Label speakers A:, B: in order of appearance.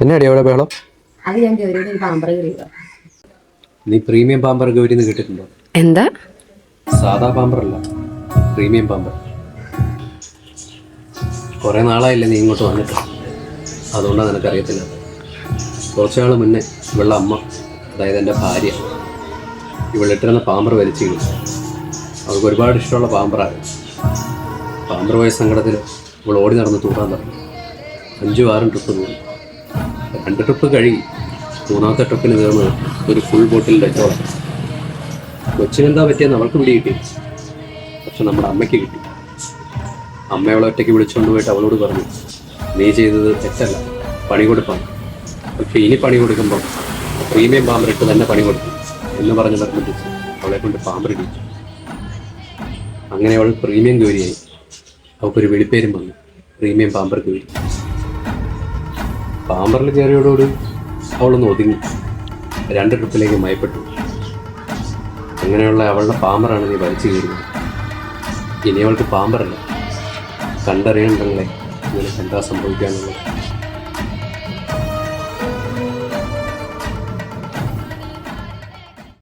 A: എന്നാടി അവിടെ ബഹളം?
B: അത് ഞാൻ ഗൗരിയുടെ കയറിയതാ
A: നീ പ്രീമിയം പാമ്പർ ഗൗരി എന്ന് കേട്ടിട്ടുണ്ടോ?
B: എന്താ?
A: സാധാ പാമ്പർ അല്ല പ്രീമിയം പാമ്പർ കുറേ നാളായില്ലേ നീ ഇങ്ങോട്ട് വന്നിട്ട്. അതുകൊണ്ടാണ് നിനക്കറിയത്തില്ല. കുറച്ചാൾ മുന്നേ ഇവളുടെ അമ്മ അതായത് എന്റെ ഭാര്യ ഇവളിട്ടിരുന്ന പാമ്പർ വലിച്ചു കിട്ടും അവൾക്ക് ഒരുപാട് ഇഷ്ടമുള്ള പാമ്പറാണ് പാമ്പർ പോയ സങ്കടത്തിൽ ഇവൾ ഓടി നടന്ന് തൂക്കാൻ തുടങ്ങി. അഞ്ചും ആറും ട്രിപ്പ് തൂങ്ങി രണ്ട് ട്രിപ്പ് കഴി. മൂന്നാമത്തെ ട്രിപ്പിന് തീർന്ന് ഒരു ഫുൾ ബോട്ടിൽ ഡെറ്റോളം കൊച്ചിനെന്താ പറ്റിയെന്ന് അവൾക്ക് പിടി കിട്ടി. പക്ഷെ നമ്മുടെ അമ്മയ്ക്ക് കിട്ടി. അമ്മ അവളെ ഒറ്റയ്ക്ക് വിളിച്ചുകൊണ്ട് പോയിട്ട് അവളോട് പറഞ്ഞു നീ ചെയ്തത് തെറ്റല്ല പണി കൊടുപ്പാണ് പക്ഷെ ഇനി പണി കൊടുക്കുമ്പോൾ പ്രീമിയം പാമ്പറിട്ട് തന്നെ പണി കൊടുക്കും എന്ന് പറഞ്ഞ് നിർബന്ധിച്ച് അവളെ കൊണ്ട് പാമ്പറിടിച്ചു അങ്ങനെ അവൾ പ്രീമിയം ഗൗരിയായി. അവൾക്കൊരു വെളിപ്പേരും വന്നു പ്രീമിയം പാമ്പർ ഗൗരി പാമ്പറിൽ കയറിയോടുകൂടി അവളൊന്ന് ഒതുങ്ങി. രണ്ട് ട്രിപ്പിലേക്ക് മയപ്പെട്ടു. അങ്ങനെയുള്ള അവളുടെ പാമ്പറാണ് നീ വലിച്ചു കയറുന്നത് ഇനി അവൾക്ക് പാമ്പറല്ല. കണ്ടറിയണ്ടെങ്കിലേ ഇങ്ങനെ എന്താ സംഭവിക്കാന്നുള്ളത്.